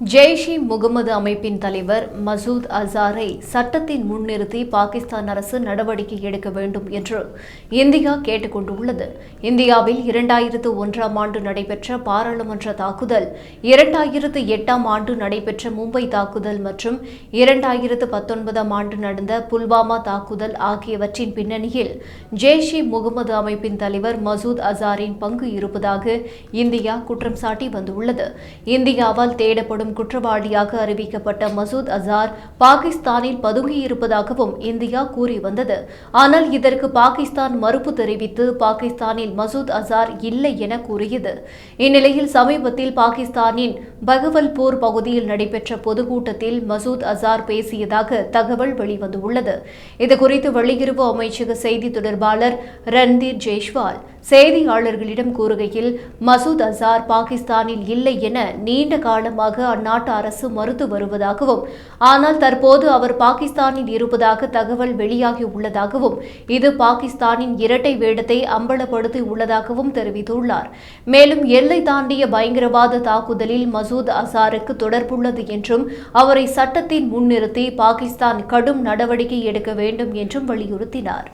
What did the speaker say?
ஜெய்ஷ் இ முகமது அமைப்பின் தலைவர் மசூத் அசாரை சட்டத்தின் முன்னிறுத்தி பாகிஸ்தான் அரசு நடவடிக்கை எடுக்க வேண்டும் என்று இந்தியா கேட்டுக்கொண்டுள்ளது. இந்தியாவில் இரண்டாயிரத்து ஒன்றாம் ஆண்டு நடைபெற்ற பாராளுமன்ற தாக்குதல் இரண்டாயிரத்து எட்டாம் ஆண்டு நடைபெற்ற மும்பை தாக்குதல் மற்றும் இரண்டாயிரத்து பத்தொன்பதாம் ஆண்டு நடந்த புல்வாமா தாக்குதல் ஆகியவற்றின் பின்னணியில் ஜெய்ஷ் இ முகமது அமைப்பின் தலைவர் மசூத் அசாரின் பங்கு இருப்பதாக இந்தியா குற்றம் சாட்டி வந்துள்ளது. இந்தியாவால் தேடப்படும் குற்றவாளியாக அறிவிக்கப்பட்ட மசூத் அசார் பாகிஸ்தானில் பதுங்கியிருப்பதாகவும் இந்தியா கூறி வந்தது. ஆனால் இதற்கு பாகிஸ்தான் மறுப்பு தெரிவித்து பாகிஸ்தானில் மசூத் அசார் இல்லை என கூறியது. இந்நிலையில் சமீபத்தில் பாகிஸ்தானின் பகவல்பூர் பகுதியில் நடைபெற்ற பொதுக்கூட்டத்தில் மசூத் அசார் பேசியதாக தகவல் வெளிவந்துள்ளது. இதுகுறித்து வெளியுறவு அமைச்சக செய்தி தொடர்பாளர் ரன்தீர் ஜெய்ஷ்வால் செய்தியாளர்களிடம் கூறுகையில் மசூத் அசார் பாகிஸ்தானில் இல்லை என நீண்ட காலமாக அந்நாட்டு அரசு மறுத்து வருவதாகவும் ஆனால் தற்போது அவர் பாகிஸ்தானில் இருப்பதாக தகவல் வெளியாகி உள்ளதாகவும் இது பாகிஸ்தானின் இரட்டை வேடத்தை அம்பலப்படுத்தி உள்ளதாகவும் தெரிவித்துள்ளார். மேலும் எல்லை தாண்டிய பயங்கரவாத தாக்குதலில் மசூத் அசாருக்கு தொடர்புள்ளது என்றும் அவரை சட்டத்தின் முன்னிறுத்தி பாகிஸ்தான் கடும் நடவடிக்கை எடுக்க வேண்டும் என்றும் வலியுறுத்தினார்.